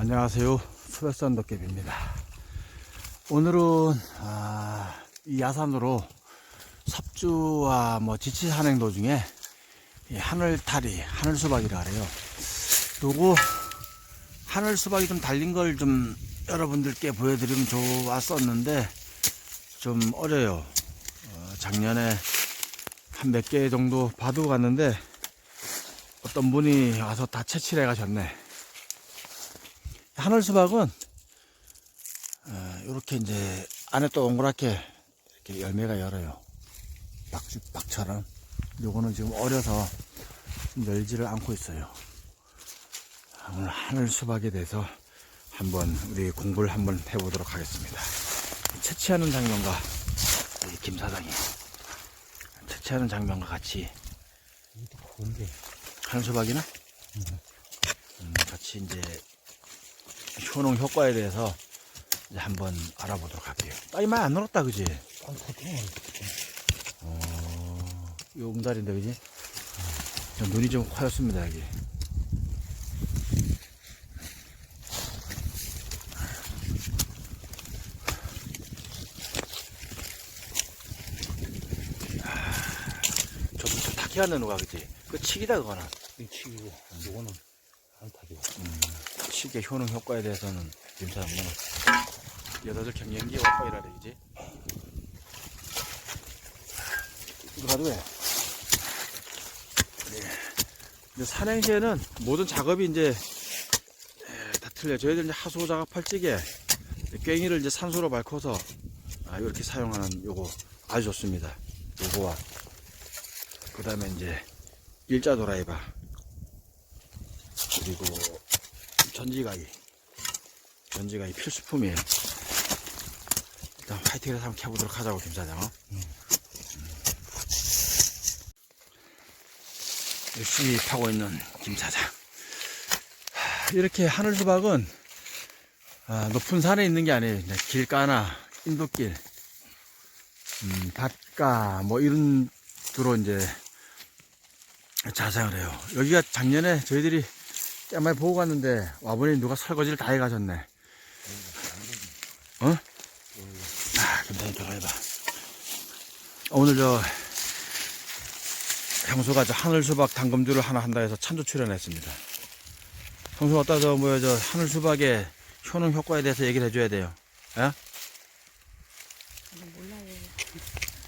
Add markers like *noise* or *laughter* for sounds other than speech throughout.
안녕하세요. 수백산 도깨비입니다. 오늘은 아, 이 야산으로 삽주와 뭐 지치 산행 도중에 이 하늘타리, 하늘수박이라 그래요. 요거 하늘수박이 좀 달린 걸 좀 여러분들께 보여드리면 좋았었는데 좀 어려요. 어, 작년에 한 몇 개 정도 봐두고 갔는데 어떤 분이 와서 다 채취를 해 가셨네. 하늘 수박은 이렇게 이제 안에 또 동그랗게 이렇게 열매가 열어요. 박, 박처럼. 요거는 지금 어려서 좀 열지를 않고 있어요. 오늘 하늘 수박에 대해서 한번 우리 공부를 한번 해보도록 하겠습니다. 채취하는 장면과 우리 김 사장이 채취하는 장면과 같이 뭔데? 하늘 수박이나 음, 같이 이제 효능 효과에 대해서 이제 한번 알아보도록 할게요. 딸이 많이 안 늘었다, 그지? 아. 어, 요 응달인데, 그지? 저 눈이 좀 커였습니다, 여기. 아, 저기 저 타키가 넣는 거야, 그지? 그 치기다, 그거는. 이 치기고, 요거는 한타기고. 시계 효능 효과에 대해서는 김사장은 여자들 경연기 오빠이라 되지. 해. 네. 근데 산행시에는 모든 작업이 이제 에, 다 틀려. 저희들 이제 하수 작업할 적에 괭이를 이제 산소로 밟고서 아, 이렇게 사용하는 요거 아주 좋습니다. 요거와 그 다음에 이제 일자 도라이바 그리고 전지가위 전지가위 필수품이에요 일단 화이팅해서 한번 켜보도록 하자고 김사장 어? 음. 열심히 파고 있는 김사장 하, 이렇게 하늘수박은 아, 높은 산에 있는 게 아니에요 길가나 인도길 음, 밭가 뭐 이런 주로 이제 자생을 해요 여기가 작년에 저희들이 꽤 많이 보고 갔는데 와보니 누가 설거지를 다 해가셨네. 어? 아, 금단히 들어가봐. 오늘 저 형수가 저 하늘 수박 당금주를 하나 한다 해서 찬조 출연했습니다. 형수 어따 저 뭐야 저 하늘 수박의 효능 효과에 대해서 얘기를 해줘야 돼요. 예?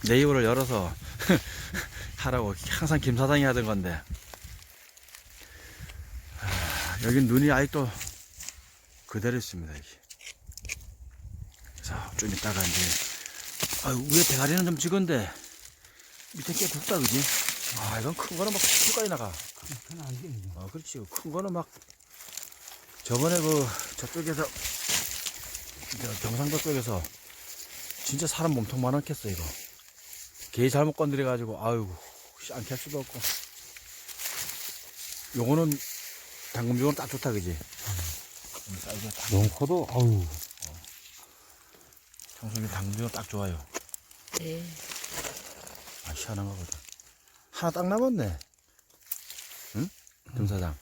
네이버를 열어서 *laughs* 하라고 항상 김 사장이 하던 건데 아, 여긴 눈이 아직도 그대로 있습니다 여기. 그래서 좀 이따가 이제 아, 위에 대가리는 좀 적은데 밑에 꽤 굵다 그지? 아 이건 큰 거는 막 풀까지 나가 편안 안 돼, 이거. 아 그렇지 큰 거는 막 저번에 그 저쪽에서 저 경상도 쪽에서 진짜 사람 몸통 많았겠어 이거 개 잘못 건드려 가지고 아이고 안캘 수도 없고 요거는 당금종은 딱 좋다 그지 음, 사이즈가 딱 너무 커도, 아우. 청소기 당금종은 딱 좋아요 네. 아 시원한 거거든 하나 딱 남았네 응? 금사장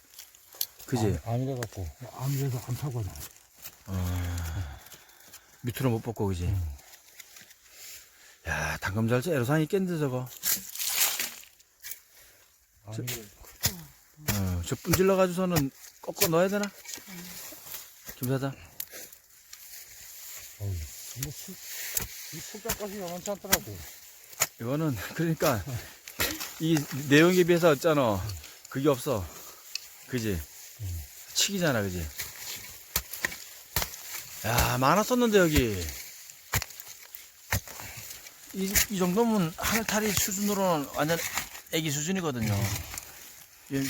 그지? 암이래 갖고. 암이라도 안 타고 나. 밑으로 못 뽑고 그지? 야 당금잘자 애로사항 있겠는데 저거 암이 어, 저 분질러 가지고서는 꺾어 넣어야 되나? 김 사장 어우. 뭐, 술, 이 술값까지 만만치 않더라고. 이거는 그러니까 이 내용에 비해서 없잖아 그게 없어 그지? 치기잖아 그지? 야 많았었는데 여기 이, 이 정도면 하늘타리 수준으로는 완전 애기 수준이거든요 이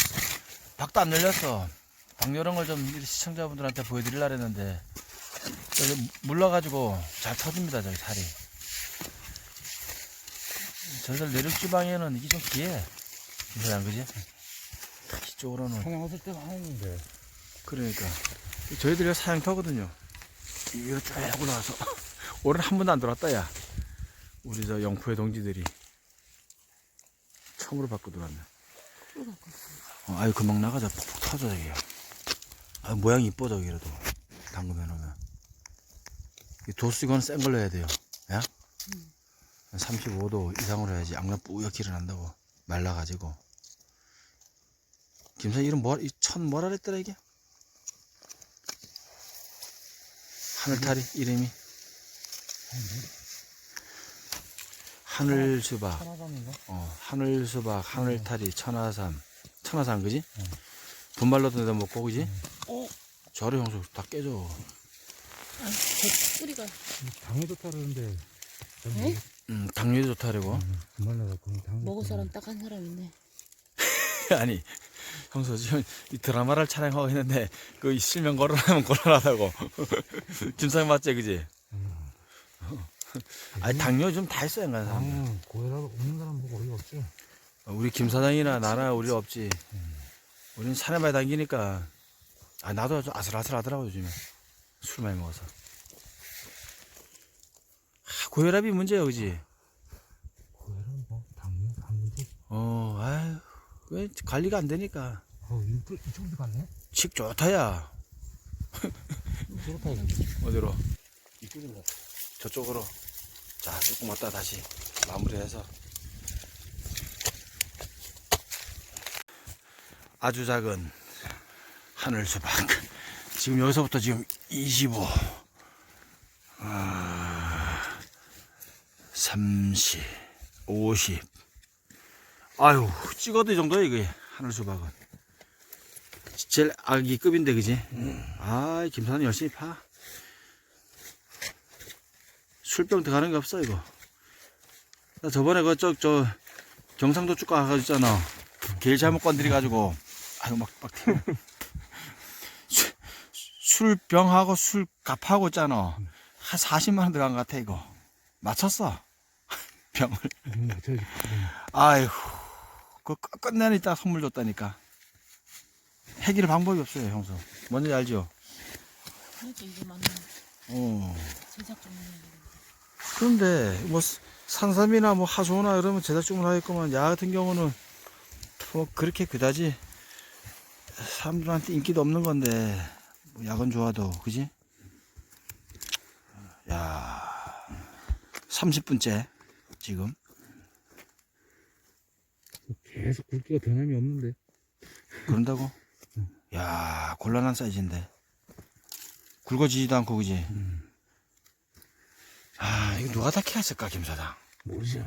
박도 안 열렸어. 박 열은 걸 좀 시청자분들한테 보여드리려 했는데 물러가지고 잘 터집니다 저기 살이. 저희들 내륙 지방에는 이게 좀 귀해. 이사장 그지? 이쪽으로는. 그냥 왔을 때가 아닌데. 그러니까. 저희들이 사양터거든요. 위로 쭉 올라가서. 올해는 한 번도 안 들어왔다 야. 우리 저 영포의 동지들이. 처음으로 바꿔 들어왔네 어, 아유 금방 나가자 푹푹 터져 저기 아 모양이 이뻐 저기 그래도 담그면 오면. 이 도수 이건 센 걸로 해야 돼요. 야? 35도 이상으로 해야지 악명 뿌옇게 일어난다고. 말라가지고. 김선 이름 뭐, 이천 뭐라 그랬더라 이게? 하늘타리 이름이? 하늘수박. 하나감인가? 어, 하늘수박, 하늘타리, 천하삼. 천하삼, 그지? 분말로도 내다 먹고, 그지? 어, 저래 형수 다 깨져. 아, 저 뿌리가. 당해도 따르는데. 에? 음, 당뇨도 좋다려고. 그만 나갖고 당. 먹을 사람 딱 한 사람 있네. *laughs* 아니, 형수 지금 이 드라마를 촬영하고 있는데, 그 실명 걸어라면 걸어라다고. 김상 맞지, 그지? 아니, 당뇨 좀 다 있어, 인간 사람. 당 고혈압 없는 사람 보고 어이가 없지. 우리 김 사장이나 나나 우리 없지. 우리는 산에 많이 다니니까. 아, 나도 좀 아슬아슬 하더라고, 요즘에. 술 많이 먹어서. 아, 고혈압이 문제야, 그지? 고혈압 뭐 당뇨 당뇨도. 어, 아유, 왜 관리가 안 되니까. 어 이쪽 이쪽도 갔네. 칙 좋다야. 이거. 어디로? 이쪽으로. 저쪽으로. 자, 조금 왔다 다시 마무리해서. 아주 작은 하늘 수박. 지금 여기서부터 지금 25, 아, 30, 50. 아유, 찍어도 이 정도야, 이게. 하늘 수박은. 제일 아기급인데, 그지? 아, 김사는 열심히 파. 술병 들어가는 게 없어 이거 나 저번에 그 저 저 경상도 쭉 가가지고 있잖아 길 잘못 건드려 가지고 아유 막막. 술병하고 술값하고 있잖아. 한 40만 원 들어간 것 같아 이거. 맞췄어. *laughs* 병을. 음, 저 아이고. 그 끝- 끝내는 이따 선물 줬다니까. 해결 방법이 없어요 형수. 뭔지 알죠? 그러니까 이게 어. 제작 좀 해야 돼. 그런데 뭐 산삼이나 뭐 하소나 이러면 제작 주문하겠구만. 야 같은 경우는 뭐 그렇게 그다지 사람들한테 인기도 없는 건데 뭐 약은 좋아도 그지? 야 30분째 지금 계속 굵기가 변함이 없는데. 그런다고? 야 곤란한 사이즈인데 굵어지지도 않고 그지? 아 이거 누가 다 캐왔을까 김사장 모르지.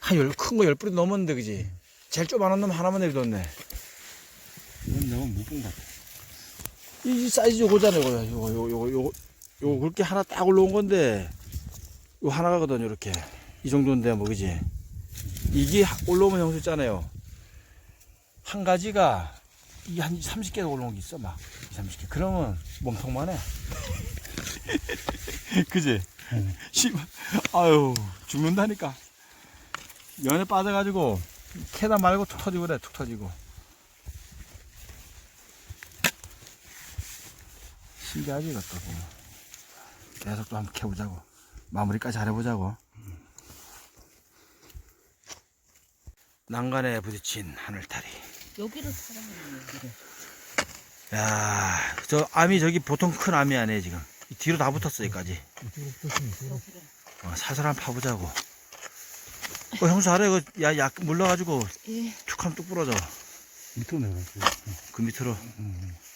한열큰거 열 뿌리 넘었는데 그지? 제일 조그만한 놈 하나만 내려뒀네. 이건 내가 못본 것 같아. 이 사이즈 요거잖아 요거 요거 요거 요거 요거 요거 굵게 하나 딱 올라온 건데 요 하나거든 요렇게 이 정도인데 뭐 그지? 이게 하- 올라오면 형수 있잖아요. 한 가지가 이게 한 30개가 올라온 게 있어 막 30개. 그러면 몸통만 해. *laughs* 그지? 응. 아유 죽는다니까. 면에 빠져가지고 캐다 말고 툭 터지고 그래 툭 터지고. 신기하지 이것도. 계속 또 한번 캐보자고 마무리까지 잘해보자고 난간에 부딪힌 하늘타리 여기를 사랑하는 거야. 야저 암이 저기 보통 큰 암이 아니에요 지금 이 뒤로 다 붙었어 여기까지. 어, 한번 파보자고 어 형수 아래 그약 물러가지고 예. 툭 하면 뚝 부러져 밑으로 내려가지고. 그 밑으로 응. 아니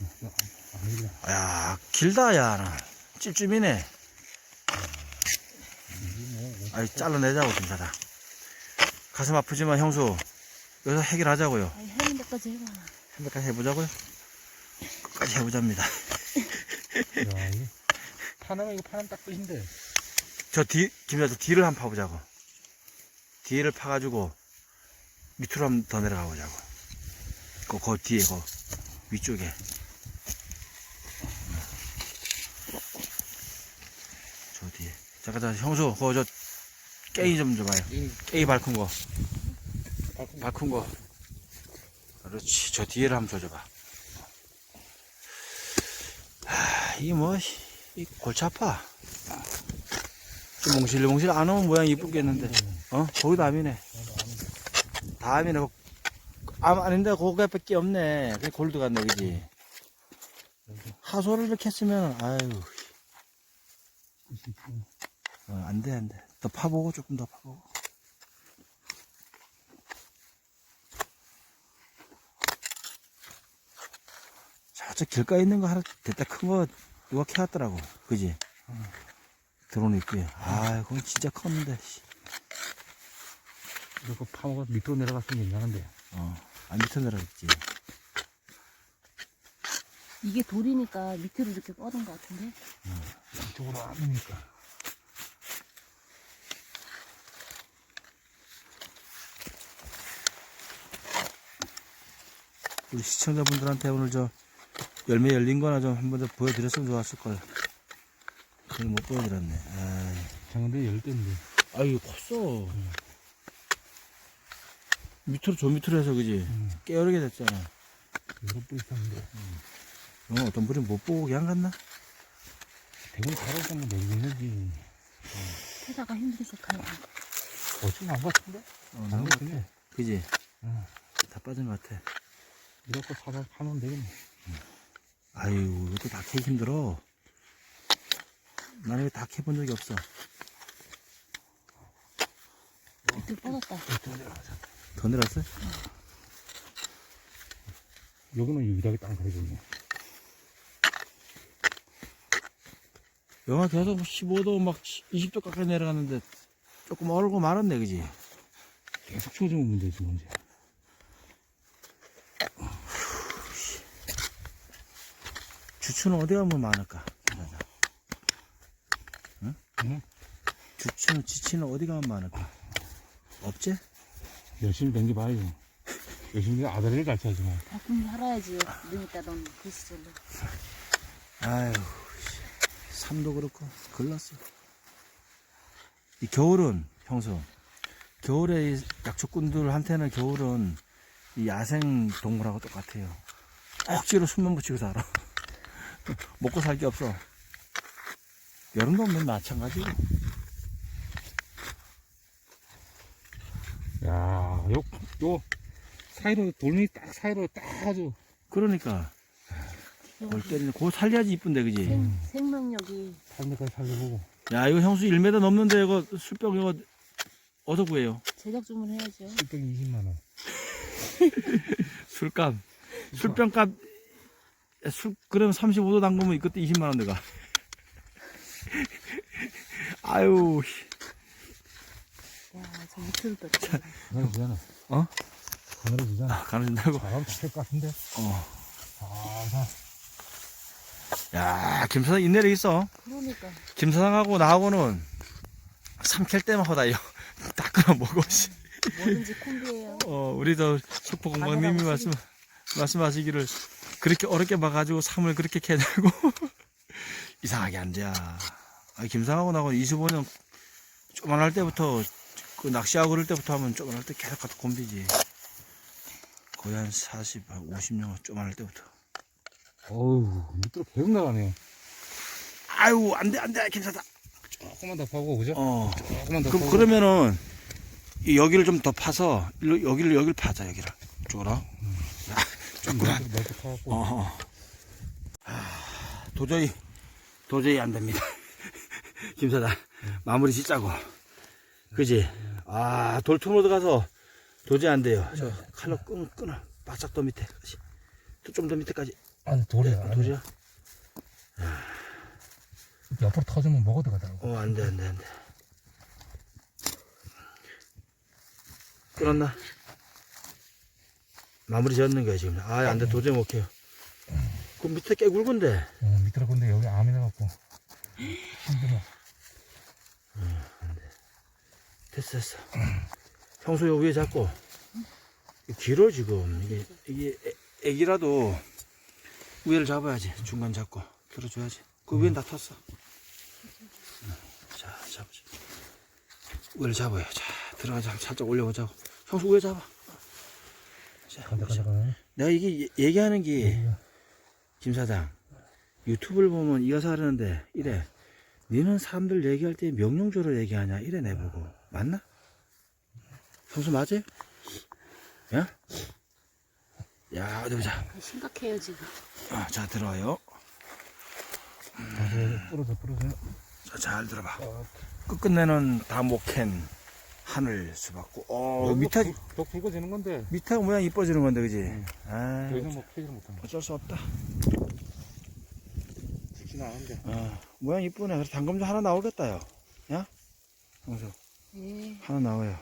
야. 야 길다 야 찝찝이네 아이 잘라내자고 김사다 가슴 아프지만 형수 여기서 해결하자고요 아니, 하는 데까지 해봐. 한번까지 해보자고요 끝까지 해보자입니다 야, 이거. 파나면 이거 파는 딱 끝인데. 저 뒤, 김사 저 뒤를 한번 파보자고 뒤를 파가지고 밑으로 한번 더 내려가 보자고 그, 그 뒤에 그 위쪽에 저 뒤에 잠깐 잠깐 형수 그거 저 깨이 좀 줘봐요 깨이 밝은 거 밝은 거 그렇지 저 뒤에를 한번 줘줘봐 아, 이게 뭐, 이 골치 아파. 좀 몽실몽실 안 오면 모양이 이쁘겠는데. 어? 거기도 암이네. 다 암이네. 암 아닌데, 그거 밖에 없네. 그냥 골드 같네, 그지? 하소를 이렇게 했으면, 아유, 어, 안 돼, 안 돼. 더 파보고, 조금 더 파보고. 저쪽 길가에 있는 거 하나, 됐다 큰 거 누가 캐왔더라고. 그지? 드론 있고요. 아, 그건 진짜 컸는데, 씨. 이거 파먹어 밑으로 내려갔으면 괜찮은데. 어, 안 밑에 내려갔지. 이게 돌이니까 밑으로 이렇게 뻗은 것 같은데? 이쪽으로 안 오니까. 우리 시청자분들한테 오늘 저 열매 열린 거나 좀 한 번 더 보여드렸으면 좋았을 걸. 그걸 못 보여드렸네. 아이. 작은데 열 대인데. 아, 이거 컸어. 밑으로, 저 밑으로 해서, 그지? 음. 깨어르게 됐잖아. 여러 분 있었는데. 어, 어떤 분이 못 보고 그냥 갔나? 대군 바로 가면 내리겠는지. 캐다가 힘들어서 가야 돼. 어찌 안 같은데? 어, 안 너무 같은데? 그지? 응. 다 빠진 것 같아. 이렇게 사다 파면 되겠네. 아유, 이것도 다 캐기 힘들어. 나는 다 캐본 적이 없어. 밑으로 뻗었다. 이쪽 내려가자. 더 내렸어? 여기는 유일하게 땅 가리겠네. 영하 계속 15도 막 20도 가까이 내려갔는데 조금 얼고 말았네, 그지? 계속 추워지면 문제지, 문제. 주추는 어디 가면 많을까? 김사장? 응? 주추는 지치는 어디 가면 많을까? 없지? 열심히 댕겨봐야죠. 열심히 아들을 가르쳐야지 뭐. 가끔 살아야지. 좀 있다 넌그 시절로. 아유, 씨, 삶도 그렇고, 글렀어. 이 겨울은, 평소, 겨울에 이 약초꾼들한테는 겨울은 이 야생 동물하고 똑같아요. 억지로 숨만 붙이고 살아. *laughs* 먹고 살 게 없어. 여름도 맨 마찬가지고. 야, 요, 요, 사이로, 돌멩이 딱 사이로 딱 아주. 그러니까, 올 때는 그거 살려야지 이쁜데, 그지? 생, 생명력이 삶에까지 살려보고. 야, 이거 형수 1m 넘는데, 이거 술병 이거 어디서 구해요? 제작 주문해야죠. 720만원. *laughs* 술값. 술병값, 술, 그러면 35도 담그면 이것도 20만원 들어가. *laughs* 아유, 씨. 야, 저 밑으로 뻗다. 하늘 주잖아. 어? 주잖아. 아, 가는다고? 바람 다될것 같은데? 어. 아, 나. 야, 김사장 인내력 있어. 그러니까. 김사장하고 나하고는 삼킬 때만 하다요. 다 끊어 먹어, 씨. 뭐든지 콤비예요. 어, 우리도 석포 공방님이 말씀, 말씀하시기를 그렇게 어렵게 봐가지고 삼을 그렇게 캐냐고. *laughs* 이상하게 안 돼. 아, 김상하고 나하고 25년 쪼만할 때부터 그 낚시하고 그럴 때부터 하면 쪼만할 때 계속 같은 콤비지. 거의 한 40, 한 50년 쪼만할 때부터. 어우, 밑으로 계속 나가네요. 아유, 안 돼, 안 돼, 김사장. 조금만 더 파고, 그죠? 어. 조금만 더 그럼 파고. 그러면은 이 여기를 좀 더 파서 일로 여기를 여기를 파자 여기를 쪽으 파고. 어. 아, 도저히 도저히 안 됩니다. *laughs* 김 사장 마무리 짓자고. 그지? 아 돌투로 들어가서 도저히 안 돼요. 저 칼로 끊 끊어. 바짝 더 밑에까지. 좀더 밑에까지. 아니, 돌이야. 어, 도저히. 옆으로 터지면 먹어 들어가더라고. 어, 안 돼, 안 돼, 안 돼. 끊었나? 마무리 지었는 거야, 지금. 아, 안 돼, 도저히 못 해요. 그 밑에 꽤 굵은데. 어, 밑으로 근데 여기 암이 나갖고. 힘들어. 됐어, 됐어. 평소 요 위에 잡고. 길어, 지금. 이게, 이게, 애, 애기라도 위를 잡아야지. 중간 잡고. 들어줘야지. 그 위엔 다 텄어. 자, 잡아줘. 위를 잡아요. 자, 들어가자. 살짝 올려보자고. 형수 위에 잡아. 자, 간다, 자. 간다, 간다. 내가 이게 얘- 얘기하는 게. 김 사장, 유튜브를 보면 이어서 하려는데, 이래. 니는 사람들 얘기할 때 명령조로 얘기하냐? 이래 내보고. 맞나? 형수 맞아요? 야? 야, 어디 보자. 심각해요, 지금. 아, 자, 들어와요. 부러져, 부러져. 자, 잘 들어봐. 아, 끝끝내는 다목캔 하늘 수박고. 어, 밑에 더, 더 굵어지는 건데, 밑에 모양 이뻐지는 건데, 그지? 응. 아, 더 이상 뭐 캐지를 못하는 거. 어쩔 수 없다. 죽지는 않은데. 어, 모양 이쁘네. 그래서 당금도 하나 나오겠다요. 야? 형수, 예. 하나 나와요.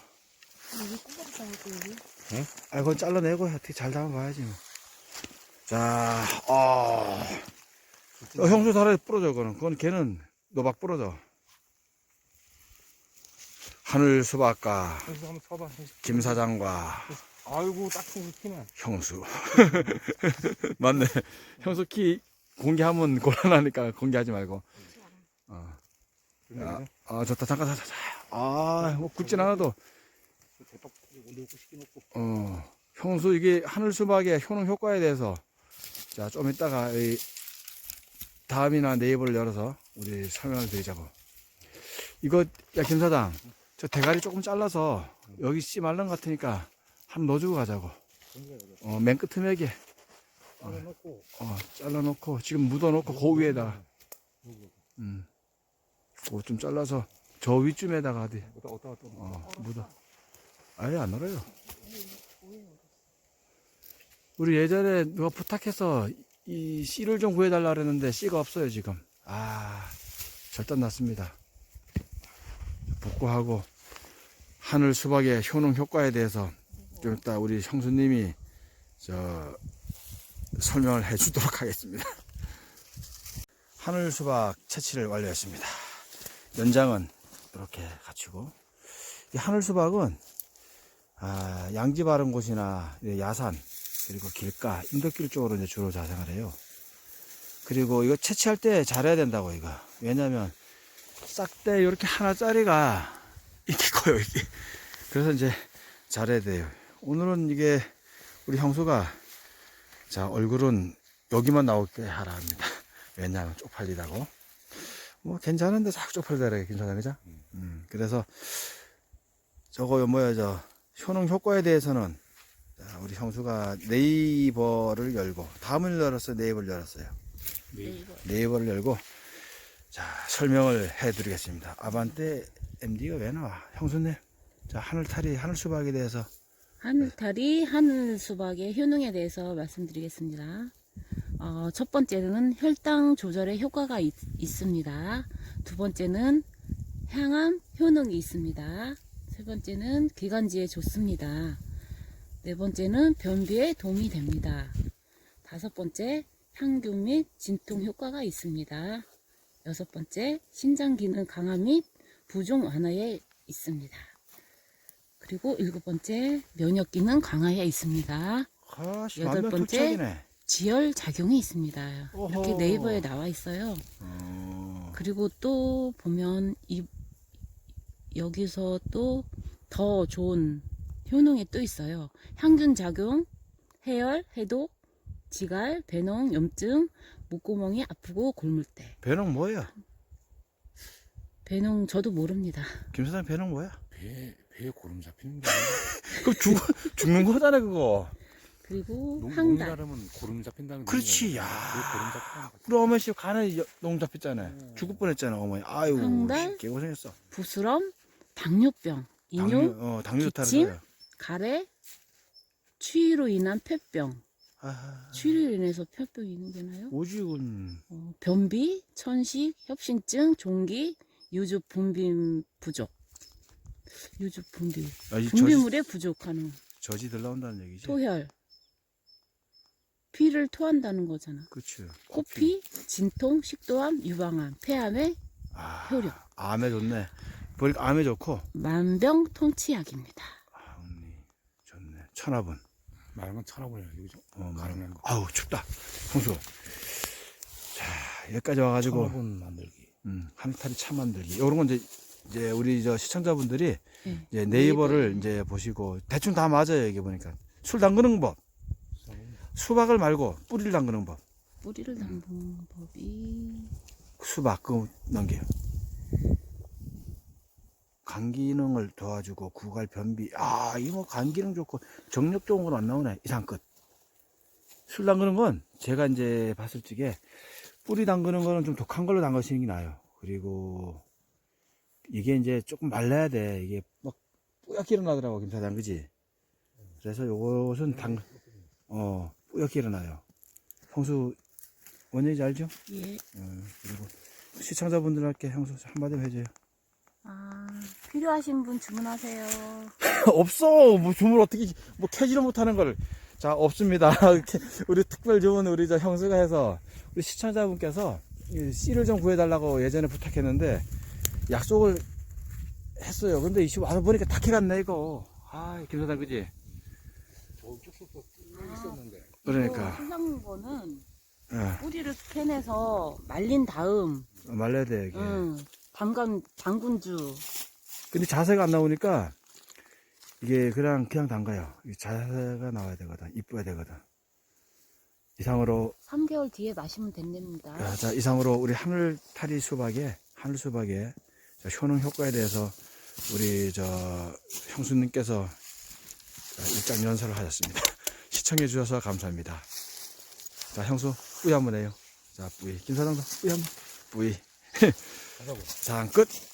여기 꼬박 싸고 여기. 아, 그건 잘라내고 어떻게 잘 담아봐야지, 뭐. 자, 어. 어, 형수 살에 부러져, 그거는. 그건 걔는 노박 부러져. 하늘 수박과. 김 사장과 아이고, 딱 형수 키네. 형수. *laughs* 맞네. 형수 키 공개하면 곤란하니까 공개하지 말고. 어. 야, 아, 좋다. 잠깐, 잠깐, 잠깐. 아, 뭐, 굳진 않아도. 어, 형수 이게 하늘 수박의 효능 효과에 대해서, 자, 좀 이따가 이 다음이나 네이버를 열어서 우리 설명을 드리자고. 이거, 야, 김 사장, 저 대가리 조금 잘라서 여기 씨것 같으니까 한 넣어주고 가자고. 어, 맨 끝머리에 넣고. 어, 잘라놓고 지금 묻어놓고 그 위에다가 음, 그거 좀 잘라서 저 위쯤에다가 어디다. 어, 묻어. 아예 안 얼어요. 우리 예전에 누가 부탁해서 이 씨를 좀 구해달라 그랬는데 씨가 없어요 지금. 아 절단 났습니다 복구하고 하늘 수박의 효능 효과에 대해서 좀 이따 우리 형수님이 저 설명을 해 주도록 *laughs* 하겠습니다. 하늘 수박 채취를 완료했습니다. 연장은 이렇게 갖추고 이 하늘 수박은 아, 양지 바른 곳이나 야산 그리고 길가 인덕길 쪽으로 이제 주로 자생을 해요. 그리고 이거 채취할 때 잘해야 된다고 이거 왜냐면 싹대 이렇게 하나짜리가 이렇게 *laughs* 커요 이게 그래서 이제 잘해야 돼요. 오늘은 이게 우리 형수가 자, 얼굴은 여기만 나오게 하라 합니다. 왜냐하면 쪽팔리다고. 뭐, 괜찮은데 자꾸 쪽팔리더래, 김사장, 그죠? 음, 그래서, 저거, 뭐야, 저, 효능 효과에 대해서는, 자, 우리 형수가 네이버를 열고, 다음을 열었어요, 네이버를 열었어요. 네, 이거. 네이버를 열고, 자, 설명을 해 드리겠습니다. 아반떼 MD가 왜 나와? 형수님. 자, 하늘탈이, 하늘수박에 대해서 하늘탈이 하늘 수박의 효능에 대해서 말씀드리겠습니다. 어, 첫 번째는 혈당 조절에 효과가 있, 있습니다. 두 번째는 향암 효능이 있습니다. 세 번째는 기관지에 좋습니다. 네 번째는 변비에 도움이 됩니다. 다섯 번째 향균 및 진통 효과가 있습니다. 여섯 번째 신장 기능 강화 및 부종 완화에 있습니다. 그리고 일곱 번째 면역 기능 강화에 있습니다. 아씨, 여덟 번째. 지혈 작용이 있습니다. 이렇게 오호. 네이버에 나와 있어요. 어, 그리고 또 보면 이 여기서 또 더 좋은 효능이 또 있어요. 향균 작용, 해열, 해독, 지갈, 배농, 염증, 목구멍이 아프고 곪을 때. 배는 뭐야? 배농 저도 모릅니다. 김 사장 배는 뭐야? 배에, 배에 고름 잡히는 게 *laughs* 그럼 죽, 죽는 거잖아, 그거. 그리고 농, 항달. 농이라면 고름 잡힌다는 그렇지, 거잖아요. 야. 왜 고름 거야? 우리 어머니 씨 간에 여- 농 잡혔잖아 요. 죽을 뻔했잖아, 어머니. 아유, 황달? 씨, 개고생했어. 부스럼, 당뇨병, 인용, 당뇨, 어, 당뇨 좋다는 기침? 거야. 가래, 추위로 인한 폐병. 아, 추위로 인해서 폐병이 있는 게나요? 오죽은. 어, 변비, 천식, 협심증, 종기, 유주 분비 부족. 유주 분비. 아, 분비물에 부족하는 저지 들 나온다는 얘기지. 토혈. 피를 토한다는 거잖아. 그치. 코피, 진통, 식도암, 유방암, 폐암에 아, 효력. 암에 좋네. 보니까 암에 좋고. 만병통치약입니다. 아, 언니. 좋네. 천합은. 말한 건. 여기서 어, 가능한. 거. 아우, 춥다. 형수. 자, 여기까지 와가지고. 천하분 만들기. 음, 한탈이 차 만들기. 이런 건 이제, 이제 우리 저 시청자분들이 네. 이제 네이버를 이제 보시고 대충 다 맞아요, 여기 보니까. 술 담그는 법. 수박을 말고 뿌리를 담그는 법. 뿌리를 담그는 법이 수박 그거 넘겨요. 간 기능을 도와주고 구갈 변비. 아, 이거 간 기능 좋고 정력 좋은 건 안 나오네. 이상 끝. 술 담그는 건 제가 이제 봤을 적에 뿌리 담그는 거는 좀 독한 걸로 담그시는 게 나아요. 그리고 이게 이제 조금 말라야 돼. 이게 막 뿌옇게 일어나더라고, 김사장, 그지? 그래서 요것은 당, 어, 뿌옇게 일어나요. 형수, 원인지 알죠? 예. 어, 그리고 시청자분들께 형수 한마디 해줘요. 아, 필요하신 분 주문하세요. *laughs* 없어. 뭐 주문 어떻게 뭐 캐지를 못하는 걸. 자 없습니다. *laughs* 우리 특별 주문 우리 저 형수가 해서 우리 시청자분께서 이 씨를 좀 구해달라고 예전에 부탁했는데 약속을 했어요. 근데 이씨 와서 보니까 다 캐갔네 이거. 아 김사장 그지? 저쪽 뚫려 있었는데. 그러니까 신상 거는 예, 뿌리를 캐내서 말린 다음, 말려야 돼 이게. 응, 담근 담근주. 근데 자세가 안 나오니까 이게 그냥 그냥 담가요. 이 자세가 나와야 되거든. 이뻐야 되거든. 이상으로 3개월 뒤에 마시면 된답니다. 아, 자, 이상으로 우리 하늘타리 수박의, 하늘 수박의 자, 효능 효과에 대해서 우리 저 형수님께서 자, 일단 연설을 하셨습니다. *laughs* 시청해 주셔서 감사합니다. 자, 형수, 뿌이 한번 해요. 자, 뿌이. 김 사장도 뿌이 한번. 뿌이. *laughs* 가자고. 자, 끝.